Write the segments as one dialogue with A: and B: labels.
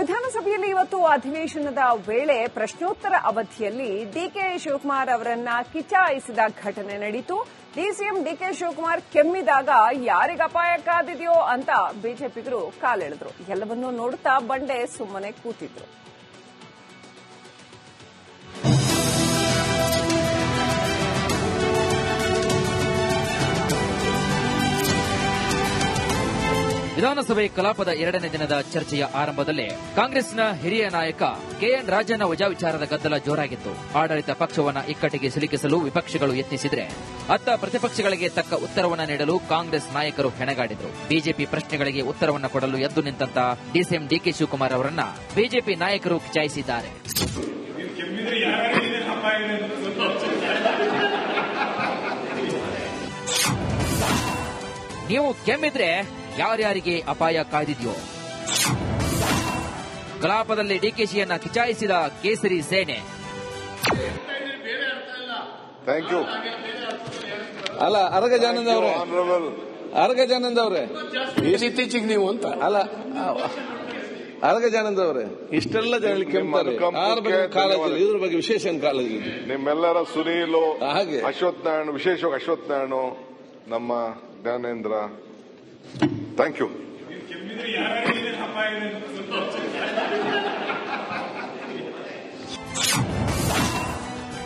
A: ವಿಧಾನಸಭೆಯಲ್ಲಿ ಇವತ್ತು ಅಧಿವೇಶನದ ವೇಳೆ ಪ್ರಶ್ನೋತ್ತರ ಅವಧಿಯಲ್ಲಿ ಡಿಕೆ ಶಿವಕುಮಾರ್ ಅವರನ್ನ ಕಿಚಾಯಿಸಿದ ಘಟನೆ ನಡೆಯಿತು ಡಿಸಿಎಂ ಡಿಕೆ ಶಿವಕುಮಾರ್ ಕೆಮ್ಮಿದಾಗ ಯಾರಿಗ ಅಪಾಯ ಕಾದಿದೆಯೋ ಅಂತ ಬಿಜೆಪಿಗರು ಕಾಲೆಳೆದ್ರು. ಎಲ್ಲವನ್ನೂ ನೋಡುತ್ತಾ ಬಂಡೆ ಸುಮ್ಮನೆ ಕೂತಿದ್ರು.
B: ವಿಧಾನಸಭೆ ಕಲಾಪದ ಎರಡನೇ ದಿನದ ಚರ್ಚೆಯ ಆರಂಭದಲ್ಲಿ ಕಾಂಗ್ರೆಸ್ನ ಹಿರಿಯ ನಾಯಕ ಕೆಎನ್ ರಾಜನ ವಜಾ ವಿಚಾರದ ಗದ್ದಲ ಜೋರಾಗಿತ್ತು. ಆಡಳಿತ ಪಕ್ಷವನ್ನ ಇಕ್ಕಟ್ಟಿಗೆ ಸಿಲುಕಿಸಲು ವಿಪಕ್ಷಗಳು ಯತ್ನಿಸಿದ್ರೆ ಅತ್ತ ಪ್ರತಿಪಕ್ಷಗಳಿಗೆ ತಕ್ಕ ಉತ್ತರವನ್ನ ನೀಡಲು ಕಾಂಗ್ರೆಸ್ ನಾಯಕರು ಹೆಣಗಾಡಿದರು. ಬಿಜೆಪಿ ಪ್ರಶ್ನೆಗಳಿಗೆ ಉತ್ತರವನ್ನ ಕೊಡಲು ಎದ್ದು ನಿಂತ ಡಿಸಿಎಂ ಡಿಕೆ ಶಿವಕುಮಾರ್ ಅವರನ್ನ ಬಿಜೆಪಿ ನಾಯಕರು ಕಿಚಾಯಿಸಿದ್ದಾರೆ ನೀವು ಕೆಮ್ಮಿದ್ರೆ ಯಾರ್ಯಾರಿಗೆ ಅಪಾಯ ಕಾದಿದೆಯೋ ಕಲಾಪದಲ್ಲಿ ಡಿಕೆಶಿಯನ್ನ ಕಿಚಾಯಿಸಿದ ಕೇಸರಿ ಸೇನೆ.
C: ಥ್ಯಾಂಕ್ ಯು
D: ಅಲ್ಲ ಅರಗಜಾನಂದ ಅವರೇ.
C: ಅರಗ
D: ಜಾನಂದ್ ಅವರೇ.
E: ಏನ್ ಇತ್ತೀಚೆಗೆ ನೀವು ಅಂತ?
D: ಅಲ್ಲ ಅರಗಜಾನಂದ ಅವರೇ. ಇಷ್ಟೆಲ್ಲ
C: ಜನಕ್ಕೆ
D: ಕಾಲೇಜಲ್ಲಿ ಇದ್ರ ಬಗ್ಗೆ ವಿಶೇಷ ಏನ್
C: ನಿಮ್ಮೆಲ್ಲರ ಸುನೀಲು
D: ಹಾಗೆ.
C: ನಾರಾಯಣ ವಿಶೇಷವಾಗಿ ನಾರಾಯಣ ನಮ್ಮ ಜ್ಞಾನೇಂದ್ರ. ಥ್ಯಾಂಕ್ ಯು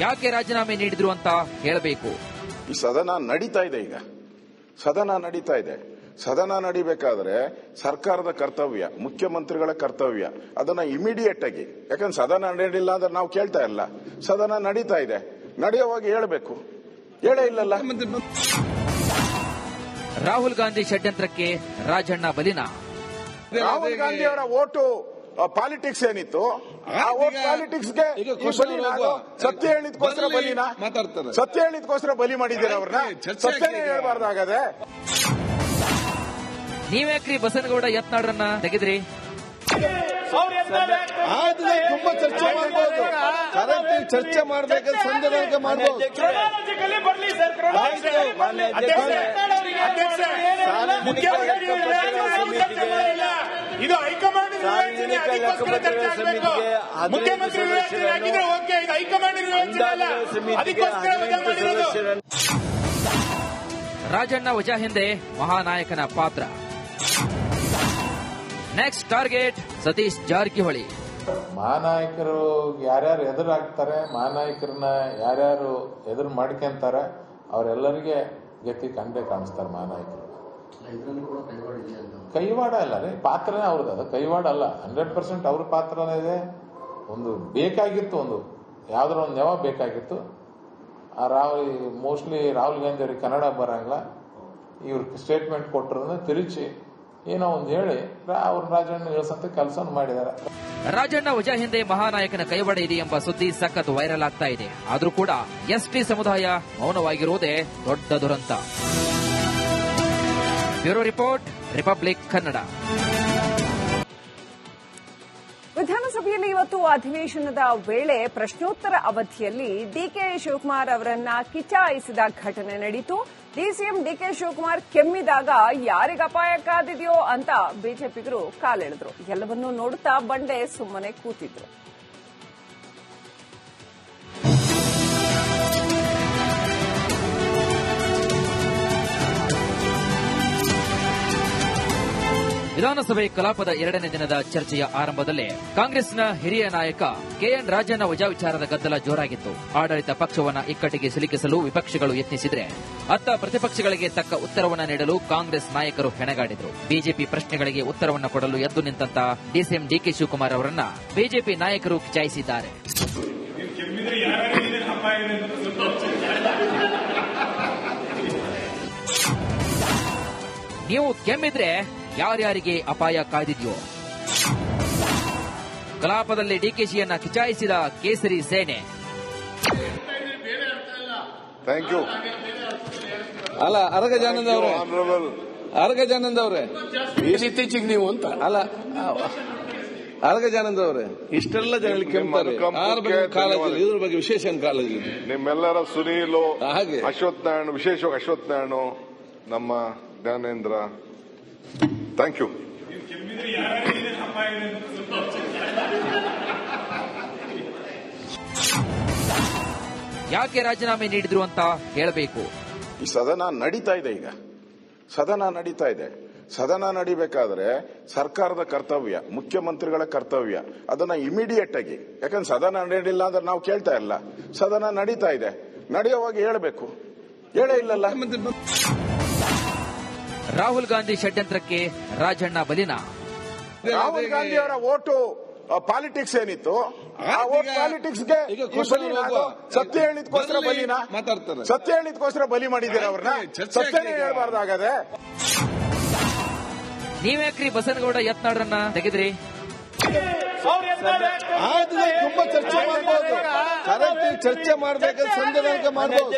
B: ಯಾಕೆ ರಾಜೀನಾಮೆ ನೀಡಿದ್ರು ಅಂತ ಹೇಳಬೇಕು?
F: ಈ ಸದನ ನಡೀತಾ ಇದೆ ಈಗ. ಸದನ ನಡೀತಾ ಇದೆ. ಸದನ ನಡಿಬೇಕಾದ್ರೆ ಸರ್ಕಾರದ ಕರ್ತವ್ಯ ಮುಖ್ಯಮಂತ್ರಿಗಳ ಕರ್ತವ್ಯ. ಅದನ್ನ ಇಮಿಡಿಯೇಟ್ ಆಗಿ. ಯಾಕಂದ್ರೆ ಸದನ ನಡೆಯಲಿಲ್ಲ ಅಂದ್ರೆ ನಾವು ಕೇಳ್ತಾ ಇಲ್ಲ. ಸದನ ನಡೀತಾ ಇದೆ. ನಡೆಯುವಾಗ ಹೇಳಬೇಕು. ಹೇಳೇ ಇಲ್ಲಲ್ಲ.
B: ರಾಹುಲ್ ಗಾಂಧಿ ಷಡ್ಯಂತ್ರಕ್ಕೆ ರಾಜಣ್ಣ ಬಲಿನ.
F: ರಾಹುಲ್ ಗಾಂಧಿ ಅವರ ಓಟು ಪಾಲಿಟಿಕ್ಸ್ ಏನಿತ್ತು ಆ ಓಟ್
D: ಪಾಲಿಟಿಕ್ಸ್
F: ಪಾಲಿಟಿಕ್ಸ್ಗೆ
D: ಈಗ question ಹೋಗುವ.
F: ಸತ್ಯ ಹೇಳಿದ್ಕೋಸ್ಕರ ಬಲಿನಾ?
D: ಮಾತಾಡ್ತಾರೆ.
F: ಸತ್ಯ ಹೇಳಿದ್ಕೋಸ್ಕರ ಬಲಿ ಮಾಡಿದ್ದೀರ ಅವ್ರನ್ನ?
D: ಚರ್ಚೆ
F: ಸತ್ಯನೇ. ಹೇಳ್ಬಾರ್ದಾಗದೆ.
B: ನೀವ್ಯಾಕ್ರಿ ಬಸನಗೌಡ ಯತ್ನಾಡ್ರನ್ನ ತೆಗೆದ್ರಿ?
D: ತುಂಬಾ ಚರ್ಚೆ ಮಾಡಬಹುದು ಕರೆಕ್ಟ್ ಚರ್ಚೆ ಮಾಡ್ಬೇಕಾದ್ರೆ ಸಂಜೆ ತನಕ
G: ಇದು ಹೈಕಮಾಂಡ್ ಮುಖ್ಯಮಂತ್ರಿ
B: ರಾಜಣ್ಣ ವಜಾ ಹಿಂದೆ ಮಹಾನಾಯಕನ ಪಾತ್ರ. Next target Satish Jarkiholi.
H: ಮಹಾನಾಯಕರು ಯಾರ್ಯಾರು ಎದುರಾಗ್ತಾರೆ ಮಹಾನಾಯಕರನ್ನ ಯಾರ್ಯಾರು ಎದುರು ಮಾಡ್ಕೊಂತಾರೆ ಅವರೆಲ್ಲರಿಗೆ ಗತಿ ಕಂಡೇ ಕಾಣಿಸ್ತಾರೆ ಮಹಾನಾಯಕರು ಕೈವಾಡ ಅಲ್ಲ ರೀ ಪಾತ್ರನೇ ಅವ್ರದ್ದು ಅದು ಕೈವಾಡ ಅಲ್ಲ. ಹಂಡ್ರೆಡ್ ಪರ್ಸೆಂಟ್ ಅವ್ರ ಪಾತ್ರನೇ ಇದೆ. ಒಂದು ಬೇಕಾಗಿತ್ತು ಒಂದು ಯಾವ್ದಾರ ಒಂದು ನೆವ ಬೇಕಾಗಿತ್ತು. ಆ ರಾಹುಲ್ ಮೋಸ್ಟ್ಲಿ ರಾಹುಲ್ ಗಾಂಧಿ ಅವ್ರಿಗೆ ಕನ್ನಡ ಬರಂಗಿಲ್ಲ. ಇವ್ರ ಸ್ಟೇಟ್ಮೆಂಟ್ ಕೊಟ್ಟರು ತಿರುಚಿ ಏನೋ ಒಂದು ಹೇಳಿ. ಅವ್ರ ರಾಜಣ್ಣ ಇಳಿಸಂತ ಕೆಲಸ ಮಾಡಿದ್ದಾರೆ
B: ರಾಜಣ್ಣ ವಜಾ ಹಿಂದೆ ಮಹಾನಾಯಕನ ಕೈವಾಡ ಇದೆ ಎಂಬ ಸುದ್ದಿ ಸಖತ್ ವೈರಲ್ ಆಗ್ತಾ ಇದೆ. ಆದ್ರೂ ಕೂಡ ಎಸ್ಟಿ ಸಮುದಾಯ ಮೌನವಾಗಿರುವುದೇ ದೊಡ್ಡ ದುರಂತ. Bureau report, republic Kannada.
A: ವಿಧಾನಸಭೆಯಲ್ಲಿ ಇವತ್ತು ಅಧಿವೇಶನದ ವೇಳೆ ಪ್ರಶ್ನೋತ್ತರ ಅವಧಿಯಲ್ಲಿ ಡಿಕೆ ಶಿವಕುಮಾರ್ ಅವರನ್ನ ಕಿಚಾಯಿಸಿದ ಘಟನೆ ನಡೀತು. ಡಿಸಿಎಂ ಡಿಕೆ ಶಿವಕುಮಾರ್ ಕೆಮ್ಮಿದಾಗ ಯಾರಿಗ ಅಪಾಯ ಕಾದಿದೆಯೋ ಅಂತ ಬಿಜೆಪಿಗರು ಕಾಲೆಳೆದ್ರು. ಎಲ್ಲವನ್ನೂ ನೋಡುತ್ತಾ ಬಂಡೆ ಸುಮ್ಮನೆ ಕೂತಿದ್ರು.
B: ವಿಧಾನಸಭೆ ಕಲಾಪದ ಎರಡನೇ ದಿನದ ಚರ್ಚೆಯ ಆರಂಭದಲ್ಲೇ ಕಾಂಗ್ರೆಸ್ನ ಹಿರಿಯ ನಾಯಕ ಕೆಎನ್ ರಾಜಣ್ಣ ವಜಾ ವಿಚಾರದ ಗದ್ದಲ ಜೋರಾಗಿತ್ತು. ಆಡಳಿತ ಪಕ್ಷವನ್ನ ಇಕ್ಕಟ್ಟಿಗೆ ಸಿಲುಕಿಸಲು ವಿಪಕ್ಷಗಳು ಯತ್ನಿಸಿದ್ರೆ ಅತ್ತ ಪ್ರತಿಪಕ್ಷಗಳಿಗೆ ತಕ್ಕ ಉತ್ತರವನ್ನು ನೀಡಲು ಕಾಂಗ್ರೆಸ್ ನಾಯಕರು ಹೆಣಗಾಡಿದರು. ಬಿಜೆಪಿ ಪ್ರಶ್ನೆಗಳಿಗೆ ಉತ್ತರವನ್ನು ಕೊಡಲು ಎದ್ದು ನಿಂತಂತ ಡಿಸಿಎಂ ಡಿಕೆ ಶಿವಕುಮಾರ್ ಅವರನ್ನ ಬಿಜೆಪಿ ನಾಯಕರು ಕಿಚಾಯಿಸಿದ್ದಾರೆ. ನೀವು ಕೆಮ್ಮಿದ್ರೆ ಯಾರ್ಯಾರಿಗೆ ಅಪಾಯ ಕಾದಿದೆಯೋ ಕಲಾಪದಲ್ಲಿ ಡಿಕೆಶಿಯನ್ನ ಕಿಚಾಯಿಸಿದ ಕೇಸರಿ ಸೇನೆ.
C: ಥ್ಯಾಂಕ್ ಯು
D: ಅಲ್ಲ ಅರಗಜಾನಂದ ಅವರೇ.
C: ಅರಗ
D: ಜಾನಂದ ಅವರೇ.
E: ಏನ್ ಇತ್ತೀಚೆಗೆ ನೀವು ಅಂತ.
D: ಅಲ್ಲ ಅರಗಜಾನಂದ ಅವರೇ. ಇಷ್ಟೆಲ್ಲ. ಇದೆ. ಇದ್ರ ಬಗ್ಗೆ ವಿಶೇಷ ಕಾಲೇಜ್
C: ನಿಮ್ಮೆಲ್ಲರ ಸುನೀಲು
D: ಹಾಗೆ.
C: ಅಶ್ವತ್ಥನಾರಾಯಣ ವಿಶೇಷವಾಗಿ ಅಶ್ವತ್ಥನಾರಾಯಣ ನಮ್ಮ ಜ್ಞಾನೇಂದ್ರ. ಥ್ಯಾಂಕ್ ಯು
B: ಯಾಕೆ ರಾಜೀನಾಮೆ ನೀಡಿದ್ರು ಅಂತ ಹೇಳಬೇಕು?
F: ಈ ಸದನ ನಡೀತಾ ಇದೆ ಈಗ. ಸದನ ನಡೀತಾ ಇದೆ. ಸದನ ನಡಿಬೇಕಾದ್ರೆ ಸರ್ಕಾರದ ಕರ್ತವ್ಯ ಮುಖ್ಯಮಂತ್ರಿಗಳ ಕರ್ತವ್ಯ. ಅದನ್ನ ಇಮಿಡಿಯೇಟ್ ಆಗಿ. ಯಾಕಂದ್ರೆ ಸದನ ನಡೆಯಲಿಲ್ಲ ಅಂದ್ರೆ ನಾವು ಕೇಳ್ತಾ ಇಲ್ಲ. ಸದನ ನಡೀತಾ ಇದೆ. ನಡೆಯುವಾಗ ಹೇಳಬೇಕು. ಹೇಳೇ ಇಲ್ಲಲ್ಲ.
B: ರಾಹುಲ್ ಗಾಂಧಿ ಷಡ್ಯಂತ್ರಕ್ಕೆ ರಾಜಣ್ಣ ಬಲಿನ.
F: ರಾಹುಲ್ ಗಾಂಧಿ ಅವರ ಓಟು ಪಾಲಿಟಿಕ್ಸ್ ಏನಿತ್ತು? ಪಾಲಿಟಿಕ್ಸ್ಗೆ. ಸತ್ಯ ಹೇಳಿದ್ಕೋಸ್ಕರ ಬಲಿನ?
D: ಮಾತಾಡ್ತಾರೆ.
F: ಸತ್ಯ ಹೇಳಿದ್ಕೋಸ್ಕರ ಬಲಿ ಮಾಡಿದ್ದೀರ ಅವ್ರನ್ನ? ಸತ್ಯನೇ. ಹೇಳ್ಬಾರ್ದಾಗದೆ.
B: ನೀವ್ಯಾಕ್ರಿ ಬಸನಗೌಡ ಯತ್ನಾಡ್ರನ್ನ ತೆಗೆದ್ರಿ?
D: ಆದ್ರೆ ತುಂಬಾ ಚರ್ಚೆ ಮಾಡಬಹುದು ಕರೆಕ್ಟ್ ಚರ್ಚೆ ಮಾಡ್ಬೇಕಾದ್ರೆ ಮಾಡಬಹುದು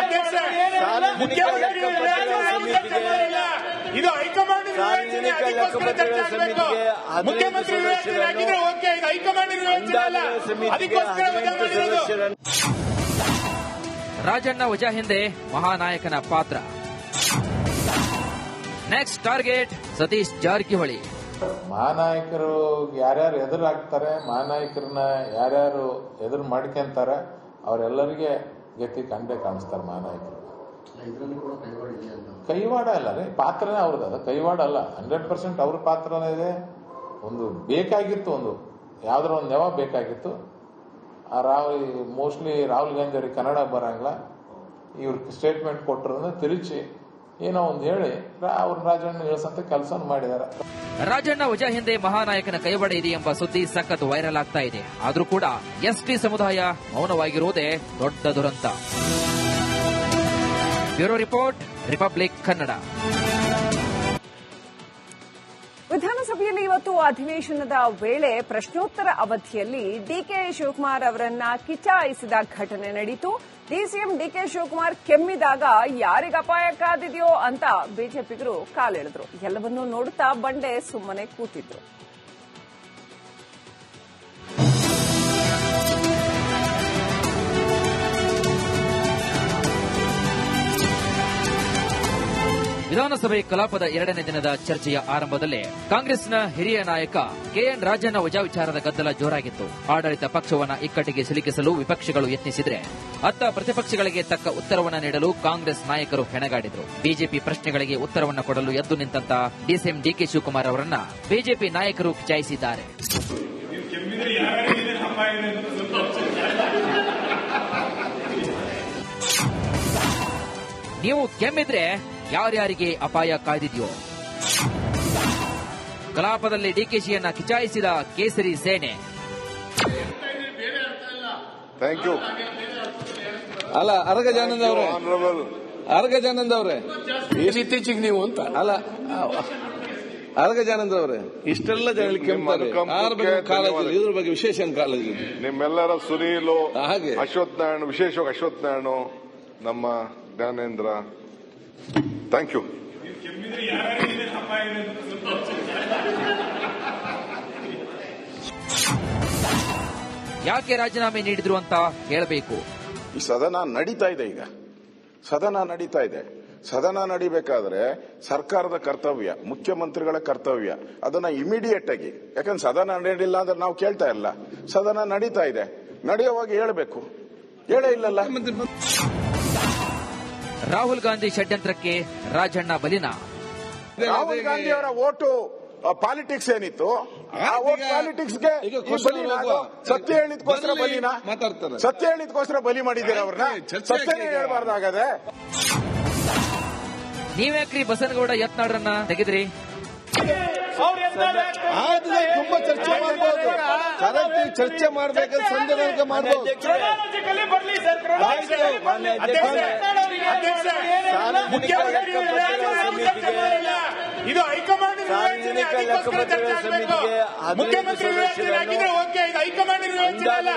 G: ಅಧ್ಯಕ್ಷ ಮುಖ್ಯಮಂತ್ರಿ ಇದು ಹೈಕಮಾಂಡ್ ವಿವೇಚನೆ ಅದಕ್ಕೋಸ್ಕರ ಚರ್ಚೆ ಆಗಬೇಕು. ಮುಖ್ಯಮಂತ್ರಿ ವಿವೇಚನೆ ಆಗಿದ್ರೆ ಓಕೆ ಇದು ಹೈಕಮಾಂಡ್ ವಿವೇಚನೆ ಅಲ್ಲ. ಅದಕ್ಕೋಸ್ಕರ ವಜಾ ಮಾಡಿರೋದು.
B: ರಾಜಣ್ಣ ವಜಾ ಹಿಂದೆ ಮಹಾನಾಯಕನ ಪಾತ್ರ. Next target Satish Jarkiholi.
H: ಮಹಾನಾಯಕರು ಯಾರ್ಯಾರು ಎದುರಾಗ್ತಾರೆ ಮಹಾನಾಯಕರನ್ನ ಯಾರ್ಯಾರು ಎದುರು ಮಾಡ್ಕೊಂತಾರೆ ಅವರೆಲ್ಲರಿಗೆ ಗತಿ ಕಂಡೇ ಕಾಣಿಸ್ತಾರೆ ಮಹಾನಾಯಕರು ಕೈವಾಡ ಅಲ್ಲ ರೀ ಪಾತ್ರನೇ ಅವ್ರದ್ದು ಅದು ಕೈವಾಡ ಅಲ್ಲ. ಹಂಡ್ರೆಡ್ ಪರ್ಸೆಂಟ್ ಅವ್ರ ಪಾತ್ರನೇ ಇದೆ. ಒಂದು ಬೇಕಾಗಿತ್ತು ಒಂದು ಯಾವ್ದಾರ ಒಂದು ನೆವ ಬೇಕಾಗಿತ್ತು. ಆ ರಾಹುಲ್ ಮೋಸ್ಟ್ಲಿ ರಾಹುಲ್ ಗಾಂಧಿ ಅವ್ರಿಗೆ ಕನ್ನಡ ಬರಂಗಿಲ್ಲ. ಇವ್ರ ಸ್ಟೇಟ್ಮೆಂಟ್ ಕೊಟ್ಟರು ತಿರುಚಿ ಏನೋ ಒಂದು ಹೇಳಿ. ಅವ್ರ ರಾಜಣ್ಣ ಇಳಿಸಂತ ಕೆಲಸ ಮಾಡಿದ್ದಾರೆ
B: ರಾಜಣ್ಣ ವಜಾ ಹಿಂದೆ ಮಹಾನಾಯಕನ ಕೈವಾಡ ಇದೆ ಎಂಬ ಸುದ್ದಿ ಸಖತ್ ವೈರಲ್ ಆಗ್ತಾ ಇದೆ. ಆದ್ರೂ ಕೂಡ ಎಸ್ ಟಿ ಸಮುದಾಯ ಮೌನವಾಗಿರುವುದೇ ದೊಡ್ಡ ದುರಂತ. Bureau report republic Kannada.
A: ವಿಧಾನಸಭೆಯಲ್ಲಿ ಇವತ್ತು ಅಧಿವೇಶನದ ವೇಳೆ ಪ್ರಶ್ನೋತ್ತರ ಅವಧಿಯಲ್ಲಿ ಡಿಕೆ ಶಿವಕುಮಾರ್ ಅವರನ್ನ ಕಿಚಾಯಿಸಿದ ಘಟನೆ ನಡೆಯಿತು ಡಿಸಿಎಂ ಡಿಕೆ ಶಿವಕುಮಾರ್ ಕೆಮ್ಮಿದಾಗ ಯಾರಿಗ ಅಪಾಯ ಕಾದಿದೆಯೋ ಅಂತ ಬಿಜೆಪಿಗರು ಕಾಲೆಳೆದ್ರು. ಎಲ್ಲವನ್ನೂ ನೋಡುತ್ತಾ ಬಂಡೆ ಸುಮ್ಮನೆ ಕೂತಿದ್ರು.
B: ವಿಧಾನಸಭೆ ಕಲಾಪದ ಎರಡನೇ ದಿನದ ಚರ್ಚೆಯ ಆರಂಭದಲ್ಲೇ ಕಾಂಗ್ರೆಸ್ನ ಹಿರಿಯ ನಾಯಕ ಕೆಎನ್ ರಾಜಣ್ಣ ವಜಾ ವಿಚಾರದ ಗದ್ದಲ ಜೋರಾಗಿತ್ತು. ಆಡಳಿತ ಪಕ್ಷವನ್ನ ಇಕ್ಕಟ್ಟಿಗೆ ಸಿಲುಕಿಸಲು ವಿಪಕ್ಷಗಳು ಯತ್ನಿಸಿದ್ರೆ ಅತ್ತ ಪ್ರತಿಪಕ್ಷಗಳಿಗೆ ತಕ್ಕ ಉತ್ತರವನ್ನು ನೀಡಲು ಕಾಂಗ್ರೆಸ್ ನಾಯಕರು ಹೆಣಗಾಡಿದ್ರು. ಬಿಜೆಪಿ ಪ್ರಶ್ನೆಗಳಿಗೆ ಉತ್ತರವನ್ನ ಕೊಡಲು ಎದ್ದು ನಿಂತಂತ ಡಿಸಿಎಂ ಡಿಕೆ ಶಿವಕುಮಾರ್ ಅವರನ್ನ ಬಿಜೆಪಿ ನಾಯಕರು ಕಿಚಾಯಿಸಿದ್ದಾರೆ. ನೀವು ಕೆಮ್ಮಿದ್ರೆ ಯಾರ್ಯಾರಿಗೆ ಅಪಾಯ ಕಾಯ್ದಿದೆಯೋ? ಕಲಾಪದಲ್ಲಿ ಡಿಕೆಶಿಯನ್ನ ಕಿಚಾಯಿಸಿದ ಕೇಸರಿ ಸೇನೆ.
C: ಥ್ಯಾಂಕ್ ಯು
D: ಅಲ್ಲ ಅರಗಜಾನಂದ ಅವರೇ. ಅವ್ರೆ. ಅವರೇ
E: ಇತ್ತೀಚೆಗೆ ನೀವು ಅಂತ.
D: ಅಲ್ಲ ಅರಗಜಾನಂದ ಅವರೇ. ಇಷ್ಟೆಲ್ಲ
C: ಧನ್ಯವಾದ.
D: ಇದ್ರ ಬಗ್ಗೆ ವಿಶೇಷ ಏನ್
C: ನಿಮ್ಮೆಲ್ಲರ ಸುನೀಲು
D: ಹಾಗೆ.
C: ಅಶ್ವಥ್ ನಾರಾಯಣ ವಿಶೇಷವಾಗಿ ಅಶ್ವಥ್ ನಾರಾಯಣ ನಮ್ಮ ಜ್ಞಾನೇಂದ್ರ. ಥ್ಯಾಂಕ್ ಯು
B: ಯಾಕೆ ರಾಜೀನಾಮೆ ನೀಡಿದ್ರು ಅಂತ ಹೇಳಬೇಕು?
F: ಈ ಸದನ ನಡೀತಾ ಇದೆ ಈಗ. ಸದನ ನಡೀತಾ ಇದೆ. ಸದನ ನಡಿಬೇಕಾದ್ರೆ ಸರ್ಕಾರದ ಕರ್ತವ್ಯ ಮುಖ್ಯಮಂತ್ರಿಗಳ ಕರ್ತವ್ಯ. ಅದನ್ನ ಇಮಿಡಿಯೇಟ್ ಆಗಿ ಯಾಕಂದ್ರೆ ಸದನ ನಡೆಯಲಿಲ್ಲ ಅಂದ್ರೆ ನಾವು ಕೇಳ್ತಾ ಇಲ್ಲ. ಸದನ ನಡೀತಾ ಇದೆ. ನಡೆಯುವಾಗ ಹೇಳಬೇಕು. ಹೇಳೇ ಇಲ್ಲಲ್ಲ?
B: ರಾಹುಲ್ ಗಾಂಧಿ ಷಡ್ಯಂತ್ರಕ್ಕೆ ರಾಜಣ್ಣ ಬಲಿನ.
F: ರಾಹುಲ್ ಗಾಂಧಿ ಅವರ ಓಟು ಪಾಲಿಟಿಕ್ಸ್ ಏನಿತ್ತು? ಆ ಓಟ್
D: question ಹೋಗುವ.
F: ಸತ್ಯ ಹೇಳಿದ್ಕೋಸ್ಕರ ಬಲಿನ? ಸತ್ಯ ಹೇಳಿದ್ಕೋಸ್ಕರ ಬಲಿ ಮಾಡಿದ್ದೀರಾ ಅವ್ರನ್ನ? ಸತ್ಯನೇ. ಹೇಳ್ಬಾರ್ದಾಗದೆ.
B: ನೀವ್ಯಾಕ್ರಿ ಬಸನಗೌಡ ಯತ್ನಾಡ್ರನ್ನ ತೆಗೆದ್ರಿ.
D: ತುಂಬಾ ಚರ್ಚೆ ಮಾಡಬಹುದು ಕರೆಕ್ಟ್ ಚರ್ಚೆ ಮಾಡ್ಬೇಕಾದ್ರೆ ಸಂಧಾನಕ್ಕೆ ಮಾಡಬಹುದು
G: ಇದು ಹೈಕಮಾಂಡ್ ವಿವೇಚನೆ ಅದಕ್ಕೋಸ್ಕರ ಚರ್ಚೆ ಆಗಬೇಕು. ಮುಖ್ಯಮಂತ್ರಿ ವಿವೇಚನೆ ಓಕೆ ಇದು ಹೈಕಮಾಂಡ್ ವಿವೇಚನೆ ಅಲ್ಲ.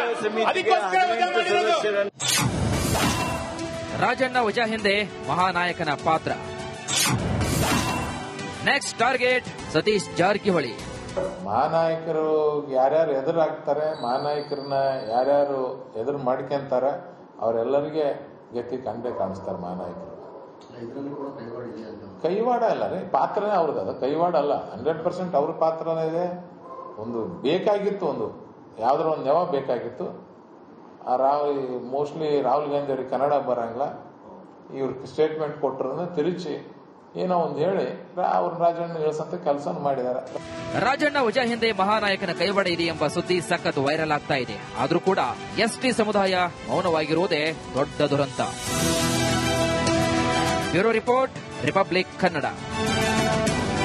G: ಅದಕ್ಕೋಸ್ಕರ ವಜಾ ಮಾಡಿರೋದು.
B: ರಾಜಣ್ಣ ವಜಾ ಹಿಂದೆ ಮಹಾನಾಯಕನ ಪಾತ್ರ. ನೆಕ್ಸ್ಟ್ ಟಾರ್ಗೆಟ್ ಸತೀಶ್ ಜಾರಕಿಹೊಳಿ
H: ಮಹಾನಾಯಕರು ಯಾರ್ಯಾರು ಎದುರಾಗ್ತಾರೆ, ಮಹಾನಾಯಕರನ್ನ ಯಾರ್ಯಾರು ಎದುರು ಮಾಡ್ಕೊಂತಾರೆ, ಅವರೆಲ್ಲರಿಗೆ ಗತಿ ಕಂಡೇ ಕಾಣಿಸ್ತಾರೆ ಮಹಾನಾಯಕರು. ಕೈವಾಡ ಅಲ್ಲ ರೀ, ಪಾತ್ರನೇ ಅವ್ರದ್ದು ಅದು. ಕೈವಾಡ ಅಲ್ಲ ಹಂಡ್ರೆಡ್ ಪರ್ಸೆಂಟ್ ಅವ್ರ ಪಾತ್ರನೇ ಇದೆ. ಒಂದು ಬೇಕಾಗಿತ್ತು ಒಂದು, ಯಾವ್ದಾರ ಒಂದು ನೆವ ಬೇಕಾಗಿತ್ತು. ಆ ರಾಹುಲ್ ಮೋಸ್ಟ್ಲಿ ರಾಹುಲ್ ಗಾಂಧಿ ಅವ್ರಿಗೆ ಕನ್ನಡ ಬರಂಗಿಲ್ಲ. ಇವ್ರ ಸ್ಟೇಟ್ಮೆಂಟ್ ಕೊಟ್ಟರು ತಿರುಚಿ ಏನೋ ಒಂದು ಹೇಳಿ. ಅವ್ರನ್ನ ರಾಜಣ್ಣ ಇಳಿಸಂತ ಕೆಲಸ ಮಾಡಿದ್ದಾರೆ
B: ರಾಜಣ್ಣ ವಜಾ ಹಿಂದೆ ಮಹಾನಾಯಕನ ಕೈವಾಡ ಇದೆ ಎಂಬ ಸುದ್ದಿ ಸಖತ್ ವೈರಲ್ ಆಗ್ತಾ ಇದೆ. ಆದ್ರೂ ಕೂಡ ಎಸ್ಟಿ ಸಮುದಾಯ ಮೌನವಾಗಿರುವುದೇ ದೊಡ್ಡ ದುರಂತ. Bureau report, republic Kannada.